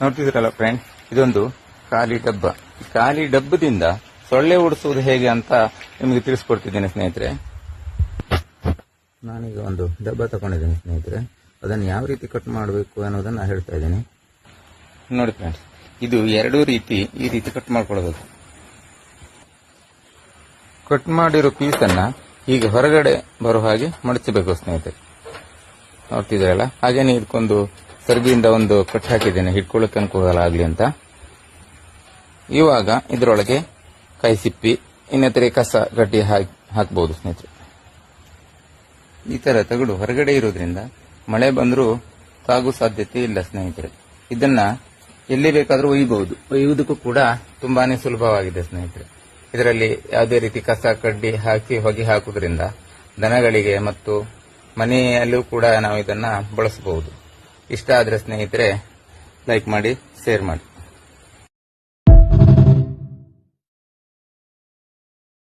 ನೋಡ್ತಿದ್ರಲ್ಲ friend ಇದೊಂದು ಖಾಲಿ ಡಬ್ಬ. ಖಾಲಿ ಡಬ್ಬದಿಂದ ಸೊಳ್ಳೆ ಓಡಿಸುವುದು ಹೇಗೆ ಅಂತ ನಿಮಗೆ ತಿಳಿಸ್ಕೊಡ್ತಿದ್ದೇನೆ ಸ್ನೇಹಿತರೆ. ನಾನೀಗ ಒಂದು ಡಬ್ಬ ತಗೊಂಡಿದ್ದೇನೆ ಸ್ನೇಹಿತರೆ. ಅದನ್ನು ಯಾವ ರೀತಿ ಕಟ್ ಮಾಡಬೇಕು ಅನ್ನೋದನ್ನ ಹೇಳ್ತಾ ಇದ್ದೀನಿ. ನೋಡಿ ಫ್ರೆಂಡ್ಸ್ ಇದು ಎರಡೂ ರೀತಿ ಈ ರೀತಿ ಕಟ್ ಮಾಡ್ಕೊಳ್ಬೇಕು. ಕಟ್ ಮಾಡಿರೋ ಪೀಸನ್ನ ಈಗ ಹೊರಗಡೆ ಬರೋ ಹಾಗೆ ಮಡಚಬೇಕು ಸ್ನೇಹಿತರೆ. ನೋಡ್ತಿದ್ರಲ್ಲ ಹಾಗೇನೆ ಇದಕ್ಕೊಂದು ಸರಬಿಯಿಂದ ಒಂದು ಕಟ್ ಹಾಕಿದ್ದೇನೆ, ಹಿಡ್ಕೊಳ್ಳೋಕೆ ಅನುಕೂಲ ಆಗಲಿ ಅಂತ. ಇವಾಗ ಇದರೊಳಗೆ ಕೈ ಸಿಪ್ಪಿ, ಇನ್ನಿತರೆ ಕಸ ಗಟ್ಟಿ ಹಾಕಿ ಹಾಕ್ಬಹುದು ಸ್ನೇಹಿತರೆ. ಈ ತರ ತಗಡು ಹೊರಗಡೆ ಇರೋದ್ರಿಂದ ಮಳೆ ಬಂದರೂ ತಾಗೋ ಸಾಧ್ಯತೆ ಇಲ್ಲ ಸ್ನೇಹಿತರೆ. ಇದನ್ನ ಎಲ್ಲಿ ಬೇಕಾದರೂ ಒಯ್ಯಬಹುದು ಒಯ್ಯುವುದಕ್ಕೂ ಕೂಡ ತುಂಬಾನೇ ಸುಲಭವಾಗಿದೆ ಸ್ನೇಹಿತರೆ. ಇದರಲ್ಲಿ ಯಾವುದೇ ರೀತಿ ಕಸ ಕಡ್ಡಿ ಹಾಕಿ ಹೊಗೆ ಹಾಕುವುದರಿಂದ ದನಗಳಿಗೆ ಮತ್ತು ಮನೆಯಲ್ಲೂ ಕೂಡ ನಾವು ಇದನ್ನ ಬಳಸಬಹುದು. ಇಷ್ಟ ಆದರೆ ಸ್ನೇಹಿತರೆ ಲೈಕ್ ಮಾಡಿ ಶೇರ್ ಮಾಡಿ.